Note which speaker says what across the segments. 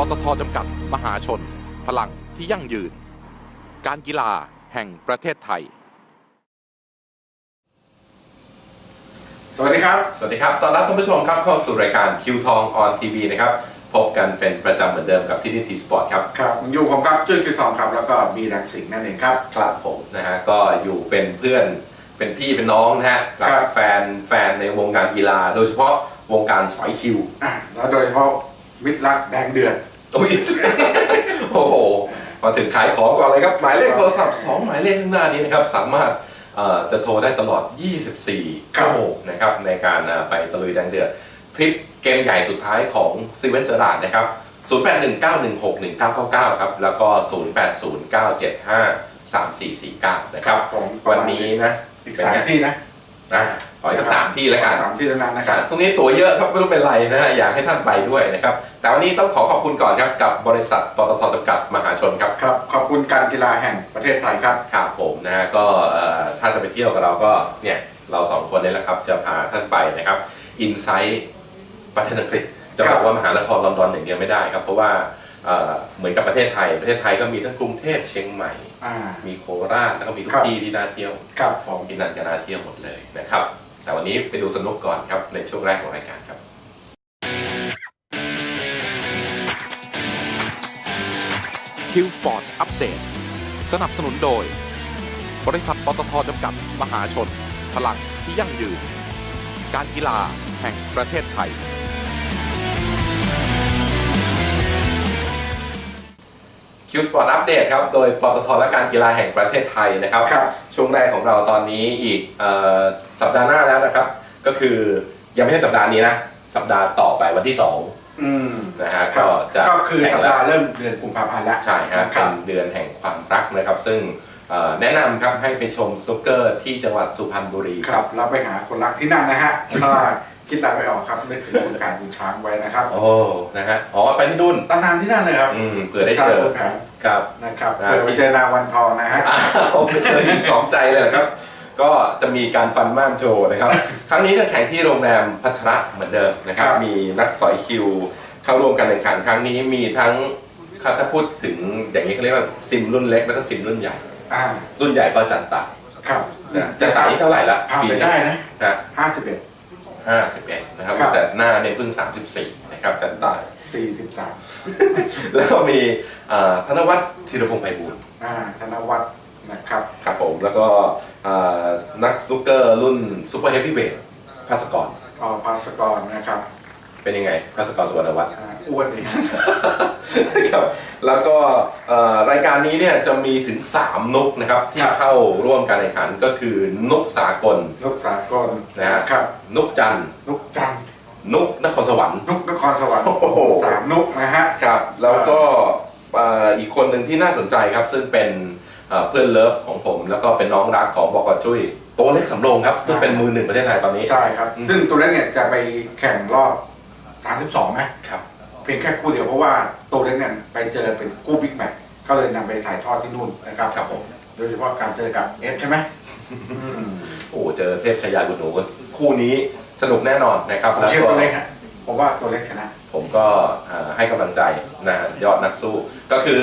Speaker 1: บริษัทปตทจำกัดมหาชน พลังที่ยั่งยืน การกีฬาแห่งประเทศไทย
Speaker 2: สวัสดีครับ
Speaker 3: สวัสดีครับ ตอนรับท่านผู้ชมครับเข้าสู่รายการคิวทองออนทีวีนะครับ พบกันเป็นประจำเหมือนเดิมกับที่นี่ทีสปอร์ตครับ
Speaker 2: ครับผมอยู่ผมครับจุ้ยคิวทองครับ แล้วก็บีรังสิงห์นั่นเองครับ
Speaker 3: ครับผมนะฮะก็อยู่เป็นเพื่อนเป็นพี่เป็นน้องนะฮะกั
Speaker 2: ครับ
Speaker 3: แฟนแฟนในวงการกีฬา โดยเฉพาะวงการสอยคิว
Speaker 2: อะแล้วโดยเฉพาะมิตรรักแดงเดือด
Speaker 3: อุ๊ยโอ้โหมาถึงขายของก่อนเลยครับ หมายเลขโทรศัพท์ 2 หมายเลขข้างหน้านี้นะครับ สามารถเอ่อจะโทรได้ตลอด 24
Speaker 2: ครับ
Speaker 3: ชั่วโมงนะครับในการเอ่อไปตะลุยแดงเดือดทริปเกมใหญ่สุดท้ายของซีเวนเจอร์ราดนะครับ 0819161999 ครับ แล้วก็ 0809753449 นะครับ
Speaker 2: ผม
Speaker 3: วันนี้นะ
Speaker 2: อีกสามที่นะ
Speaker 3: นะขออีกสักสามที่แล้วกัน
Speaker 2: สามที่เท่านั้นนะ
Speaker 3: นะ
Speaker 2: ค
Speaker 3: ค
Speaker 2: รั
Speaker 3: รับบตรงนี้ตั๋วเยอะครับไม่รู้เป็นไรนะฮะอยากให้ท่านไปด้วยนะครับ แต่วันนี้ต้องขอขอบคุณก่อนครับกับบริษัทปตทจำกัดมหาชนครับ
Speaker 2: ครับ ขอบคุณการกีฬาแห่งประเทศไทยครับ
Speaker 3: ครับผมนะฮะก็เอ่อถ้าจะไปเที่ยวกับเราก็เนี่ยเราสองคนนี่แหละครับจะพาท่านไปนะครับอินไซต์ประเทศอังกฤษจะบอกว่ามหานครลอนดอนอย่างเดียวไม่ได้ครับเพราะว่า เอ่อเหมือนกับประเทศไทย ประเทศไทยก็มีทั้งกรุงเทพเชียงใหม่
Speaker 2: อ่า
Speaker 3: มีโคราชแล้วก็มีทุก
Speaker 2: ครับ
Speaker 3: ที่ที่น่าเที่ยว
Speaker 2: ครับผม
Speaker 3: ที่นั่นก็น่าเที่ยวหมดเลยนะครับ แต่วันนี้ไปดูสนุกก่อนครับในช่วงแรกของรายการครับ
Speaker 1: Q Sport อัปเดตสนับสนุนโดย บริษัทปตทจำกัดมหาชน พลังที่ยั่งยืน การกีฬาแห่งประเทศไทย
Speaker 3: คิวสปอร์ตอัปเดตครับ โดยปตทและการกีฬาแห่งประเทศไทยนะครับ
Speaker 2: ครับ
Speaker 3: ช่วงแรกของเราตอนนี้อีกเออสัปดาห์หน้าแล้วนะครับ ก็คือยังไม่ใช่สัปดาห์นี้นะ สัปดาห์ต่อไปวันที่2
Speaker 2: อืม
Speaker 3: นะฮะ
Speaker 2: ครั
Speaker 3: ก็
Speaker 2: บ
Speaker 3: จะ
Speaker 2: ก็คือ
Speaker 3: แข่
Speaker 2: สั
Speaker 3: ง
Speaker 2: ป
Speaker 3: แล้ว
Speaker 2: ดาห์เริ่มเดือนกุมภาพันธ์แล้ว
Speaker 3: ใช่ฮะ
Speaker 2: ค
Speaker 3: เป็
Speaker 2: รับ
Speaker 3: นเดือนแห่งความรักนะครับ ซึ่งเอ่อแนะนำครับให้ไปชมสนุกเกอร์ที่จังหวัดสุพรรณบุรี
Speaker 2: ครับเราไปหาคนรักที่นั่นนะฮะถ้า คิดอะไรไม่ออกครับนึกถึงคุณการคุณช้างไว้นะครับ
Speaker 3: โอ้ นะฮะ อ๋อ ไปที่นู่น
Speaker 2: ตำนานที่นั่นเลยครับ
Speaker 3: อืมเผื่อได้เจอ
Speaker 2: ช้างคุณแผน
Speaker 3: ครับ
Speaker 2: นะครับ
Speaker 3: นะ
Speaker 2: เผื่อไปเจอนางวันทองนะฮะ
Speaker 3: อ้าวไปเจออีกสองใจเลยเหรอครับ ก็จะมีการฟันม่านโชว์นะครับ ครั้งนี้จะแข่งที่โรงแรมพัชระเหมือนเดิมนะครับ
Speaker 2: ครับ
Speaker 3: มีนักสอยคิว เข้าร่วมการแข่งขันครั้งนี้มีทั้งถ้าพูดถึงอย่างนี้เขาเรียกว่าซิมรุ่นเล็กแล้วก็ซิมรุ่นใหญ่
Speaker 2: อ่า
Speaker 3: รุ่นใหญ่ก็จันตาย
Speaker 2: ครับ
Speaker 3: นะจันตายนี่เท่าไหร่ละ
Speaker 2: ผ่านไปได้นะ
Speaker 3: นะ
Speaker 2: ห้าสิบเอ็ด
Speaker 3: ห้าสิบเอ็ดนะครับ
Speaker 2: ครับ
Speaker 3: แต่หน้าเนี่ยเพิ่งสามสิบสี่นะครับจันตาย
Speaker 2: สี่สิบสาม
Speaker 3: แล้วก็มีเอ่อธนวัฒน์ธีรพงษ์ไพบูลย์
Speaker 2: อ่าธนวัฒน์นะครับ
Speaker 3: ครับผม แล้วก็เอ่อนักสนุกเกอร์รุ่นซูเปอร์เฮฟวีเวทภาสกร
Speaker 2: อภาสกรนะครับ
Speaker 3: เป็นยังไงภาสกรสุวรรณวัฒน์
Speaker 2: อ่าอ้วนเอง
Speaker 3: ครับแล้วก็เอ่อรายการนี้เนี่ยจะมีถึง 3นุกนะครับที่เข้าร่วมการแข่งขันก็คือนุกสากล
Speaker 2: นกสากล
Speaker 3: นะฮะ
Speaker 2: ครับ
Speaker 3: นุกจันทร์
Speaker 2: นกจันทร์
Speaker 3: นุกนครสวรรค์
Speaker 2: นกนครสวรรค์
Speaker 3: โอ้โห
Speaker 2: สามนกนะฮะ
Speaker 3: ครับแล้วก็เอ่ออีกคนหนึ่งที่น่าสนใจครับ ซึ่งเป็นเอ่อเพื่อนเลิฟของผม แล้วก็เป็นน้องรักของบอกกจุ้ยตัวเล็กสำโรงครับซึ่งเป็นมือหนึ่งประเทศไทยตอนนี้
Speaker 2: ใช่ครับ
Speaker 3: อืม
Speaker 2: ซึ่งตัวเล็กเนี่ยจะไปแข่งรอบ 32 นะ
Speaker 3: ครับ
Speaker 2: เพียงแค่คู่เดียวเพราะว่าตัวเล็กเนี่ยไปเจอเป็นคู่บิ๊กแมตช์ก็เลยนำไปถ่ายทอดที่นู่นนะครับ
Speaker 3: ครับผม
Speaker 2: โดยเฉพาะการเจอกับเอฟใช่ไหมอืม
Speaker 3: โอ้เจอเทพชายากุณหนูคู่นี้สนุกแน่นอนนะครับ
Speaker 2: ผม
Speaker 3: แล้ว
Speaker 2: เชื่อ
Speaker 3: ก็
Speaker 2: ตัวเล็กฮะผมว่าตัวเล็กชนะ
Speaker 3: ผมก็เอ่อให้กำลังใจนะฮะยอดนักสู้ ก็คือ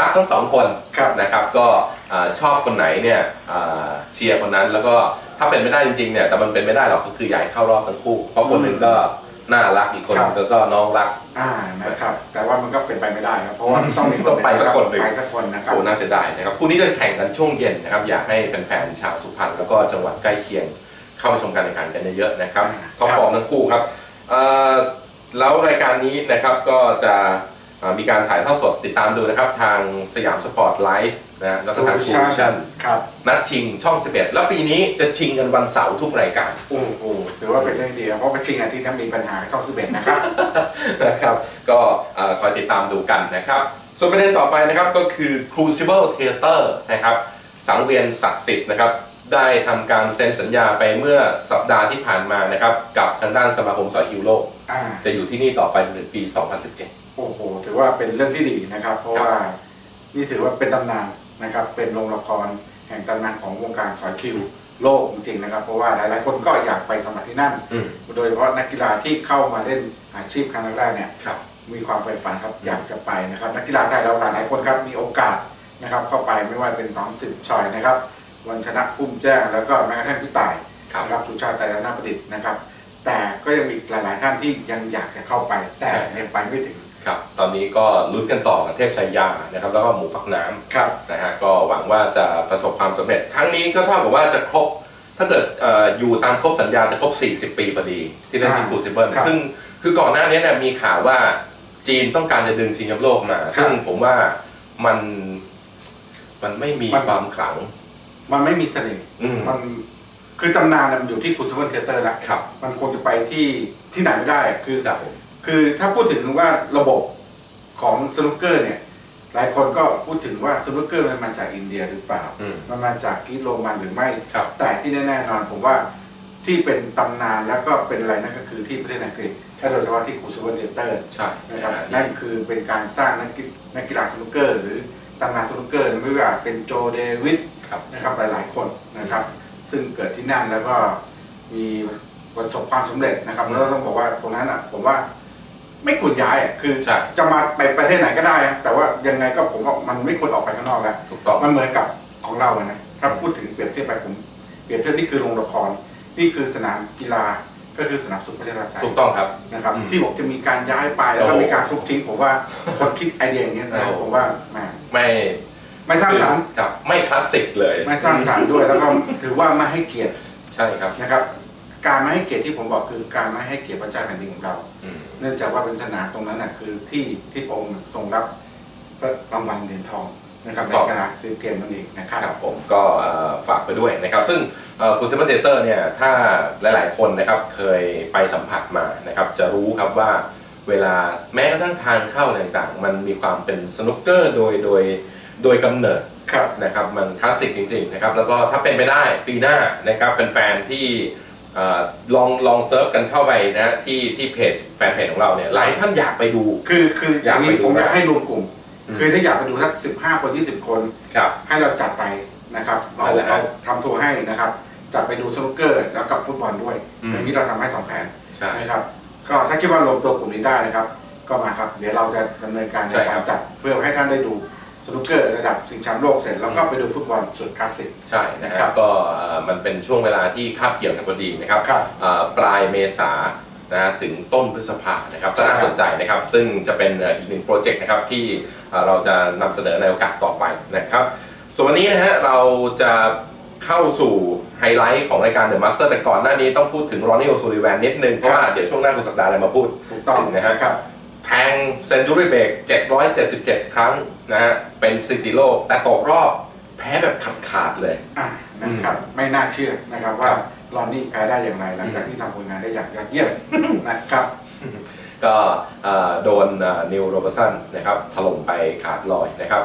Speaker 3: รักทั้งสองคน
Speaker 2: ครับ
Speaker 3: นะครับ ก็เอ่อชอบคนไหนเนี่ยเอ่อเชียร์คนนั้นแล้วก็ถ้าเป็นไม่ได้จริงๆเนี่ยแต่มันเป็นไม่ได้หรอกก็คืออยากให้เข้ารอบทั้งคู่ เพราะคนหนึ่งก็ น่ารักอีกคนหนึ่งก็น้องรัก
Speaker 2: อ่านะครับ แต่ว่ามันก็เป็นไปไม่ได้ครับเพราะว่าต้องมี
Speaker 3: ต้องไปสักคนหนึ่ง
Speaker 2: ไปสักคนนะครับ
Speaker 3: โอ้น่าเสียดายนะครับคู่นี้จะแข่งกันช่วงเย็นนะครับ อยากให้แฟนๆชาวสุพรรณแล้วก็จังหวัดใกล้เคียงเข้ามาชมการแข่งขันกันเยอะๆนะครับ
Speaker 2: อ่า
Speaker 3: ท็อปฟอร์มทั้งคู่ครับเอ่อแล้วรายการนี้นะครับก็จะเอ่อ มีการถ่ายทอดสดติดตามดูนะครับทางสยามสปอร์ตไลฟ์นะแล้วก็ทางทูวิชั่น
Speaker 2: ครับ
Speaker 3: นัดชิงช่อง 11 แล้วปีนี้จะชิงกันวันเสาร์ทุกรายการ
Speaker 2: โอ้โหถือว่าเป็นเรื่องดีครับเพราะว่าชิงอาทิตย์นั้นมีปัญหาช่องสิบเอ็ดนะครับ
Speaker 3: นะครับ ก็เอ่อคอยติดตามดูกันนะครับ ส่วนประเด็นต่อไปนะครับก็คือ Crucible Theater นะครับสังเวียนศักดิ์สิทธิ์นะครับได้ทำการเซ็นสัญญาไปเมื่อสัปดาห์ที่ผ่านมานะครับกับทางด้านสมาคมสอยคิวโลก
Speaker 2: อ่า
Speaker 3: จะอยู่ที่นี่ต่อไปจนถึงปี 2017
Speaker 2: โอ้โห ถือว่าเป็นเรื่องที่ดีนะครับ เพราะ
Speaker 3: ครับ
Speaker 2: ว่านี่ถือว่าเป็นตำนานนะครับ เป็นโรงละครแห่งตำนานของวงการสอยคิวโลกจริงๆนะครับ เพราะว่าหลายๆคนก็อยากไปสมัครที่นั่น
Speaker 3: อืม
Speaker 2: โดยเฉพาะนักกีฬาที่เข้ามาเล่นอาชีพครั้งแรกเนี่ย
Speaker 3: ครับ
Speaker 2: มีความใฝ่ฝันครับอยากจะไปนะครับ นักกีฬาไทยเราหลายๆคนครับมีโอกาสนะครับเข้าไปไม่ว่าเป็นน้องสิบชอยนะครับวันชนะอุ้มแจ้งแล้วก็แม้กระทั่งพี่ต่าย
Speaker 3: ครับ
Speaker 2: นะครับสุชาติไตรรัตนประดิษฐ์นะครับ แต่ก็ยังมีอีกหลายๆท่านที่ยังอยากจะเข้าไปแต่
Speaker 3: ใช่
Speaker 2: ยังไปไม่ถึง
Speaker 3: ครับตอนนี้ก็ลุ้นกันต่อกับเทพชัยยานะครับแล้วก็หมูปักน้ำ
Speaker 2: ครับ
Speaker 3: นะฮะก็หวังว่าจะประสบความสำเร็จ ครั้งนี้ก็เท่ากับว่าจะครบ ถ้าเกิดเอ่ออยู่ตามครบสัญญาจะครบ 40 ปีพอดี ที่เล่นที่
Speaker 2: อ่า
Speaker 3: ครูซิเบิล
Speaker 2: ครับ
Speaker 3: ซึ่งคือก่อนหน้านี้เนี่ยมีข่าวว่าจีนต้องการจะดึงชิงแชมป์โลกมา
Speaker 2: ครับ
Speaker 3: ซึ่งผมว่ามันมันไม่มี
Speaker 2: มัน
Speaker 3: ความขลัง
Speaker 2: มันไม่มีเสน่ห์
Speaker 3: อืม
Speaker 2: มันคือตำนานน่ะมันอยู่ที่คูซเวิลเทเตอร์แล้ว
Speaker 3: ครับ
Speaker 2: มันคงจะไปที่ที่ไหนไม่ได้ คือ
Speaker 3: ครับผม
Speaker 2: คือถ้าพูดถึงว่าระบบของสนุกเกอร์เนี่ยหลายคนก็พูดถึงว่าสนุกเกอร์มันมาจากอินเดียหรือเปล่า
Speaker 3: อืม
Speaker 2: มันมาจากกรีซโรมันหรือไม่
Speaker 3: ครับ
Speaker 2: แต่ที่แน่ๆนอนผมว่าที่เป็นตำนานแล้วก็เป็นอะไรนั่นก็คือที่ประเทศอังกฤษและโดยเฉพาะที่คูซเวิลเทเตอร์
Speaker 3: ใช่
Speaker 2: นะครับ
Speaker 3: นะฮะ
Speaker 2: นั่นคือเป็นการสร้างนักกีนักกีฬาสนุกเกอร์ หรือตำนานสนุกเกอร์ไม่ว่าเป็นโจเดวิส
Speaker 3: ครับ
Speaker 2: นะครับหลายๆคนนะครับ ซึ่งเกิดที่นั่นแล้วก็มีประสบความสำเร็จนะครับ
Speaker 3: อืม
Speaker 2: แล้วก็ต้องบอกว่าตรงนั้นอะผมว่า ไม่ควรย้ายอะคือ
Speaker 3: ใช่
Speaker 2: จะมาไปประเทศไหนก็ได้อะแต่ว่ายังไงก็ผมว่ามันไม่ควรออกไปข้างนอกแล้ว
Speaker 3: ถูกต้อง
Speaker 2: มันเหมือนกับของเราอะนะถ้าพูดถึงเปรียบเทียบไปผมเปรียบเทียบนี่คือโรงละครนี่คือสนามกีฬาก็คือสนามสุขพัชรศัย
Speaker 3: ถูกต้องครับ
Speaker 2: นะครับ
Speaker 3: อืม
Speaker 2: ที่บอกจะมีการย้ายไปแล้วก็
Speaker 3: โอ้โห
Speaker 2: มีการทุบทิ้งผมว่าคนคิดไอเดียอย่างเงี้ยนะ
Speaker 3: โอ้โห
Speaker 2: ผมว่าแหม
Speaker 3: ไม่
Speaker 2: ไม่สร้างสรรค์
Speaker 3: ครับ ไม่คลาสสิกเลย
Speaker 2: ไม่สร้างสรรค์ด้วยแล้วก็ถือว่าไม่ให้เกียรติ
Speaker 3: ใช่ครับ
Speaker 2: นะครับ การไม่ให้เกียรติที่ผมบอกคือการไม่ให้เกียรติพระเจ้าแผ่นดินของเรา
Speaker 3: อืม
Speaker 2: เนื่องจากว่าเป็นสนามตรงนั้นน่ะคือที่ที่พระองค์ทรงรับรางวัลเหรียญทองนะครับในกีฬาซีเกมนั่นเองนะครับ
Speaker 3: ครับผมก็เอ่อฝากไปด้วยนะครับ ซึ่งคุณเซมเบอร์เตอร์เนี่ยถ้าหลายๆ คนนะครับเคยไปสัมผัสมานะครับจะรู้ครับว่าเวลาแม้กระทั่งทางเข้าอะไรต่างๆ มันมีความเป็นสนุกเกอร์โดยโดยโดยกำเนิด
Speaker 2: ครับ
Speaker 3: นะครับมันคลาสสิกจริงๆนะครับแล้วก็ถ้าเป็นไปได้ปีหน้านะครับแฟนๆที่เอ่อ ลองลองเซิร์ฟกันเข้าไปนะที่ที่เพจแฟนเพจของเราเนี่ยหลายท่านอยากไปดู
Speaker 2: คือคืออย
Speaker 3: อาก
Speaker 2: ย่างนี้
Speaker 3: ไปดู
Speaker 2: ผมอยากให้รวมกลุ่ม
Speaker 3: อืม
Speaker 2: คือถ้าอยากไปดูสักสิบห้าคนยี่สิบคน
Speaker 3: ครับ
Speaker 2: ให้เราจัดไปนะครับ เรา
Speaker 3: นั่นแหละฮะ
Speaker 2: เราทำทัวร์ให้นะครับ จัดไปดูสนุกเกอร์แล้วกับฟุตบอลด้วย
Speaker 3: อืม
Speaker 2: อย่างนี้เราทำให้สองแผน
Speaker 3: ใช่
Speaker 2: นะครับ ก็ถ้าคิดว่ารวมตัวกลุ่มนี้ได้นะครับ ก็มาครับ เดี๋ยวเราจะดำเนินการใน
Speaker 3: ใช่ครั
Speaker 2: การ
Speaker 3: บ
Speaker 2: จัดเพื่อให้ท่านได้ดูส นุกเกอร์ระดับชิงแชมป์โลกเสร็จแล้วก็ไปดูฟุตบอลสุดคลาสสิก
Speaker 3: ใช่นะค
Speaker 2: ครั
Speaker 3: รับบก็เอ่อมันเป็นช่วงเวลาที่คาบเกี่ยวกันพอดีนะครับ
Speaker 2: ครับ
Speaker 3: เอ่อปลายเมษานะฮะถึงต้นพฤษภานะครับ
Speaker 2: ใช่
Speaker 3: จะ
Speaker 2: ครับ
Speaker 3: น่าสนใจนะครับ ซึ่งจะเป็นเอ่ออีกหนึ่งโปรเจกต์นะครับที่เอ่อเราจะนำเสนอในโอกาสต่อไปนะครับ ส่วนวันนี้นะฮะเราจะเข้าสู่ไฮไลท์ของรายการ The Master แต่ก่อนหน้านี้ต้องพูดถึงรอนนี่โอซูริแวนนิดนึงเพราะว่าเดี๋ยวช่วงหน้าคุณสัปดาห์อะไรมาพูด
Speaker 2: ถูกต้อง
Speaker 3: นะฮะ
Speaker 2: ครับ
Speaker 3: แทงเซนจูรี่เบรก777 ครั้งนะฮะ เป็นสถิติโลก แต่ตกรอบแพ้แบบขาดๆเลย
Speaker 2: อ่านะครับ ไม่น่าเชื่อนะครับว่าลอนนี่แพ้ได้อย่างไร หลังจากที่ทำผลงานได้อย่างยอดเยี่ยมนะครับ
Speaker 3: ก็เอ่อโดนนิวโรบสันนะครับ ถล่มไปขาดลอยนะครับ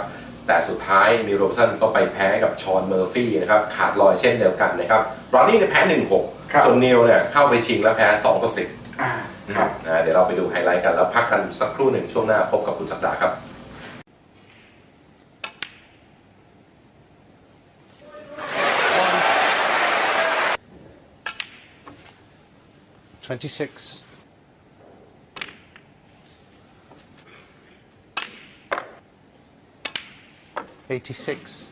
Speaker 3: แต่สุดท้ายนิวโรบสันก็ไปแพ้กับชอนเมอร์ฟี่นะครับ ขาดลอยเช่นเดียวกันนะครับรอนนี่เนี่ยแพ้
Speaker 2: ครับ
Speaker 3: 1-6 ส่วนนิวเนี่ยเข้าไปชิงแล้วแพ้2 ต่อ10
Speaker 2: อ่าครับ
Speaker 3: นะเดี๋ยวเราไปดูไฮไลท์กันแล้วพักกันสักครู่หนึ่งช่วงหน้าพบกับคุณสัปดาห์ครับ
Speaker 4: 26. Eighty-six.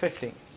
Speaker 5: 15.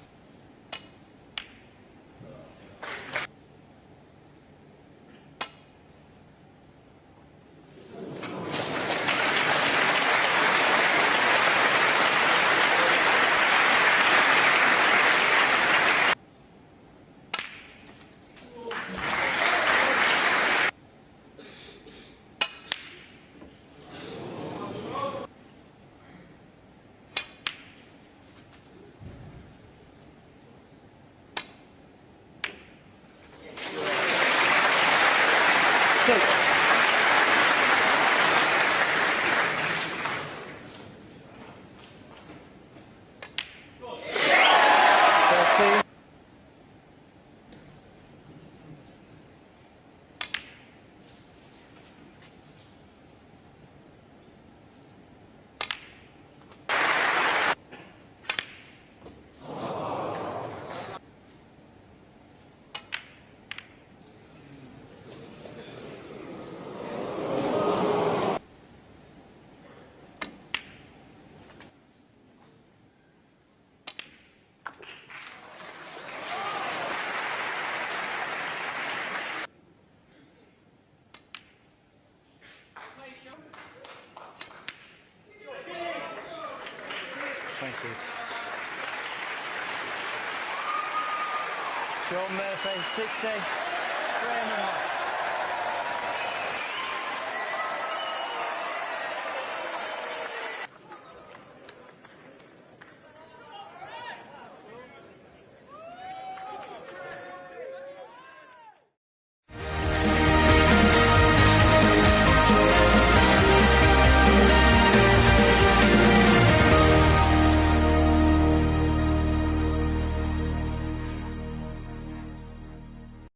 Speaker 5: Sean Murphy, 60.